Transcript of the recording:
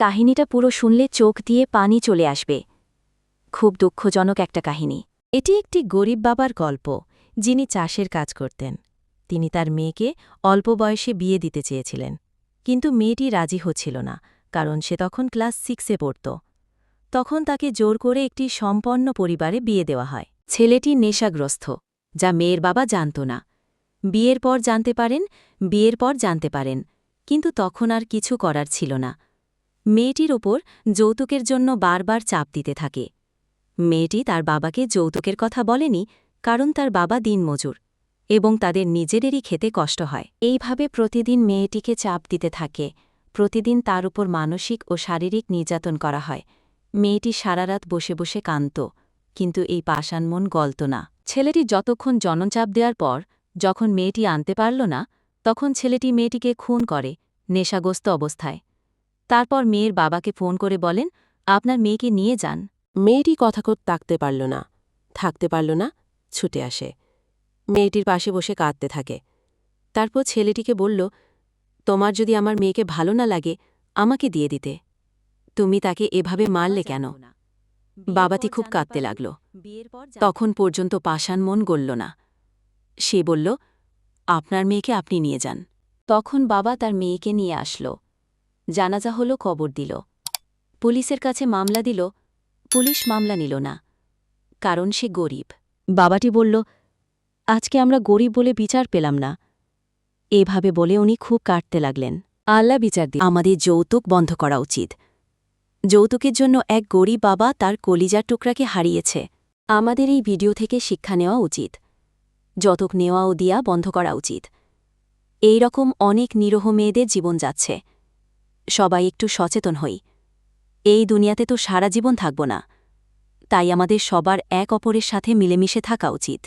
কাহিনীটা পুরো শুনলে চোখ দিয়ে পানি চলে আসবে। খুব দুঃখজনক একটা কাহিনী। এটি একটি গরিব বাবার গল্প, যিনি চাষের কাজ করতেন। তিনি তার মেয়েকে অল্প বয়সে বিয়ে দিতে চেয়েছিলেন। কিন্তু মেয়েটি রাজি হচ্ছিল না, কারণ সে তখন ক্লাস সিক্সে পড়ত। তখন তাকে জোর করে একটি সম্পন্ন পরিবারে বিয়ে দেওয়া হয়। ছেলেটি নেশাগ্রস্ত, যা মেয়ের বাবা জানত না। বিয়ের পর জানতে পারেন, বিয়ের পর জানতে পারেন, কিন্তু তখন আর কিছু করার ছিল না। মেয়েটির ওপর যৌতুকের জন্য বারবার চাপ দিতে থাকে। মেয়েটি তার বাবাকে যৌতুকের কথা বলেনি, কারণ তার বাবা দিনমজুর এবং তাদের নিজেদেরই খেতে কষ্ট হয়। এইভাবে প্রতিদিন মেয়েটিকে চাপ দিতে থাকে। প্রতিদিন তার উপর মানসিক ও শারীরিক নির্যাতন করা হয়। মেয়েটি সারারাত বসে বসে কান্ত কিন্তু এই পাষাণ মন গলত না। ছেলেটি যতক্ষণ জনচাপ দেওয়ার পর যখন মেয়েটি আনতে পারল না, তখন ছেলেটি মেয়েটিকে খুন করে, নেশাগ্রস্ত অবস্থায়। তারপর মেয়ের বাবাকে ফোন করে বলেন আপনার মেয়েকে নিয়ে যান। মেয়েটি কথাকত তাকতে পারল না থাকতে পারল না ছুটে আসে। মেয়েটির পাশে বসে কাঁদতে থাকে। তারপর ছেলেটিকে বলল তোমার যদি আমার মেয়েকে ভালো না লাগে আমাকে দিয়ে দিতে। তুমি তাকে এভাবে মারলে কেন? বাবাটি খুব কাঁদতে লাগল। তখন পর্যন্ত পাষাণ মন গলল না। সে বলল আপনার মেয়েকে আপনি নিয়ে যান। তখন বাবা তার মেয়েকে নিয়ে আসল। জানাজা হলো কবর দিল। পুলিশের কাছে মামলা দিল, পুলিশ মামলা নিল না, কারণ সে গরিব। বাবাটি বলল, আজকে আমরা গরিব বলে বিচার পেলাম না। এভাবে বলে উনি খুব কাটতে লাগলেন। আল্লাহ বিচার দি আমাদের যৌতুক বন্ধ করা উচিত। যৌতুকের জন্য এক গরিব বাবা তার কলিজার টুকরাকে হারিয়েছে। আমাদের এই ভিডিও থেকে শিক্ষা নেওয়া উচিত। যতক নেওয়া ও দিয়া বন্ধ করা উচিত। এই রকম অনেক নিরহ মেয়েদের জীবন যাচ্ছে। সবাই একটু সচেতন হই। এই দুনিয়াতে তো সারা জীবন থাকব না। তাই আমাদের সবার এক অপরের সাথে মিলেমিশে থাকা উচিত।